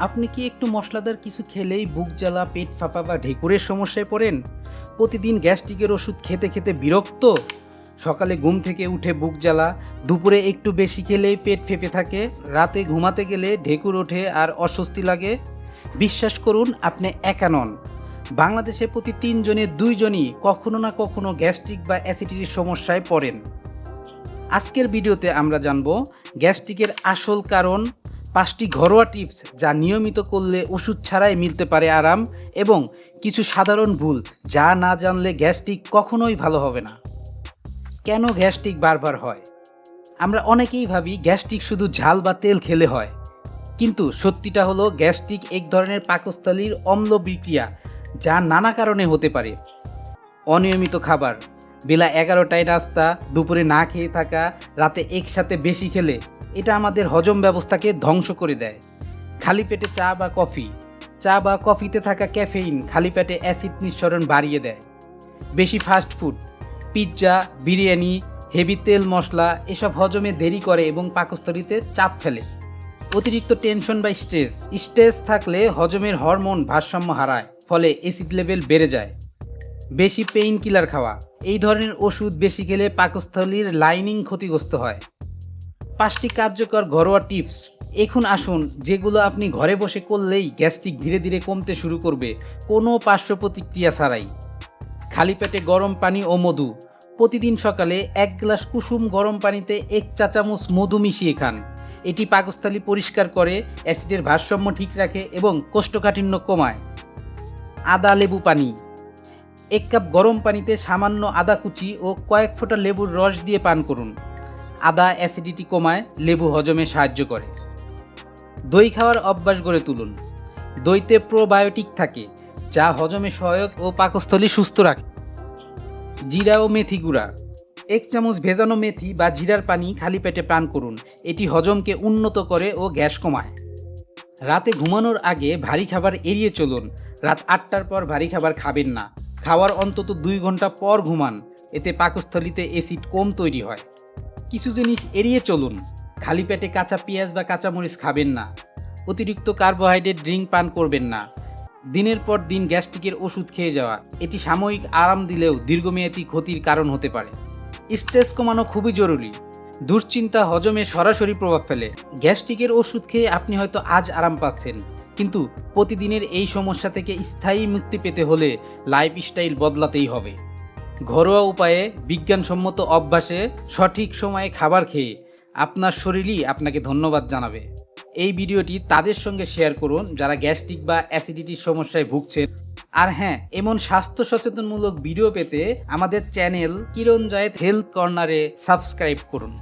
আপনি কি একটু মশলাদার কিছু খেলেই বুক জ্বালা, পেট ফাঁপা বা ঢেকুরের সমস্যায় পড়েন? প্রতিদিন গ্যাস্ট্রিকের ওষুধ খেতে খেতে বিরক্ত? সকালে ঘুম থেকে উঠে বুক জ্বালা, দুপুরে একটু বেশি খেলেই পেট ফেপে থাকে, রাতে ঘুমাতে গেলে ঢেকুর ওঠে আর অস্বস্তি লাগে? বিশ্বাস করুন, আপনি একা নন। বাংলাদেশে প্রতি তিনজনের দুইজনই কখনো না কখনো গ্যাস্ট্রিক বা অ্যাসিডিটির সমস্যায় পড়েন। আজকের ভিডিওতে আমরা জানব, গ্যাস্ট্রিকের আসল কারণ পাঁচটি ঘরোয়া টিপস যা নিয়মিত করলে ওষুধ ছাড়াই মিলতে পারে আরাম এবং কিছু সাধারণ ভুল যা না জানলে গ্যাস্ট্রিক কখনোই ভালো হবে না। কেন গ্যাস্ট্রিক বারবার হয়? আমরা অনেকেই ভাবি গ্যাস্ট্রিক শুধু ঝাল বা তেল খেলে হয়। কিন্তু সত্যিটা হলো গ্যাস্ট্রিক এক ধরনের পাকস্থলীর অম্ল বিক্রিয়া যা নানা কারণে হতে পারে। অনিয়মিত খাবার, বেলা এগারোটায় নাস্তা, দুপুরে না খেয়ে থাকা, রাতে একসাথে বেশি খেলে এটা আমাদের হজম ব্যবস্থাকে ধ্বংস করে দেয়। খালি পেটে চা বা কফি। চা বা কফিতে থাকা ক্যাফেইন খালি পেটে অ্যাসিড নিঃসরণ বাড়িয়ে দেয়। বেশি fast food, pizza, biryani, heavy তেল মশলা এসব হজমে দেরি করে এবং পাকস্থলীতে চাপ ফেলে। অতিরিক্ত টেনশন বা স্ট্রেস। স্ট্রেস থাকলে হজমের হরমোন ভারসাম্য হারায়, ফলে অ্যাসিড লেভেল বেড়ে যায়। বেশি পেইন কিলার খাওয়া। এই ধরনের ওষুধ বেশি খেলে পাকস্থলীর লাইনিং ক্ষতিগ্রস্ত হয়। পাঁচটি কার্যকর ঘরোয়া টিপস। এখন আসুন, যেগুলো আপনি ঘরে বসে করলেই গ্যাস্ট্রিক ধীরে ধীরে কমতে শুরু করবে, কোনো পার্শ্ব প্রতিক্রিয়া ছাড়াই। খালি পেটে গরম পানি ও মধু। প্রতিদিন সকালে এক গ্লাস কুসুম গরম পানিতে এক চা চামচ মধু মিশিয়ে খান। এটি পাকস্থলী পরিষ্কার করে, অ্যাসিডের ভারসাম্য ঠিক রাখে এবং কোষ্ঠকাঠিন্য কমায়। আদা লেবু পানি। এক কাপ গরম পানিতে সামান্য আদা কুচি ও কয়েক ফোঁটা লেবুর রস দিয়ে পান করুন। আদা অ্যাসিডিটি কমায়, লেবু হজমে সাহায্য করে। দই খাওয়ার অভ্যাস গড়ে তুলুন। দইতে প্রোবায়োটিক থাকে, যা হজমে সহায়ক ও পাকস্থলী সুস্থ রাখে। জিরা ও মেথি গুঁড়া। এক চামচ ভেজানো মেথি বা জিরার পানি খালি পেটে পান করুন। এটি হজমকে উন্নত করে ও গ্যাস কমায়। রাতে ঘুমানোর আগে ভারী খাবার এড়িয়ে চলুন। রাত আটটার পর ভারী খাবার খাবেন না। খাওয়ার অন্তত দুই ঘণ্টা পর ঘুমান। এতে পাকস্থলীতে অ্যাসিড কম তৈরি হয়। কিছু জিনিস এড়িয়ে চলুন। খালি পেটে কাঁচা পেঁয়াজ বা কাঁচামরিচ খাবেন না। অতিরিক্ত কার্বোহাইড্রেট ড্রিঙ্ক পান করবেন না। দিনের পর দিন গ্যাস্ট্রিকের ওষুধ খেয়ে যাওয়া, এটি সাময়িক আরাম দিলেও দীর্ঘমেয়াদী ক্ষতির কারণ হতে পারে। স্ট্রেস কমানো খুবই জরুরি। দুশ্চিন্তা হজমে সরাসরি প্রভাব ফেলে। গ্যাস্ট্রিকের ওষুধ খেয়ে আপনি হয়তো আজ আরাম পাচ্ছেন, কিন্তু প্রতিদিনের এই সমস্যা থেকে স্থায়ী মুক্তি পেতে হলে লাইফস্টাইল বদলাতেই হবে। ঘরোয়া উপায়ে বিজ্ঞানসম্মত অভ্যাসে সঠিক সময়ে খাবার খেয়ে আপনার শরীরই আপনাকে ধন্যবাদ জানাবে। এই ভিডিওটি তাদের সঙ্গে শেয়ার করুন যারা গ্যাস্ট্রিক বা অ্যাসিডিটির সমস্যায় ভুগছেন। আর হ্যাঁ এমন স্বাস্থ্য সচেতনমূলক ভিডিও পেতে আমাদের চ্যানেল কিরণ জায়েদ হেলথ কর্নারে সাবস্ক্রাইব করুন।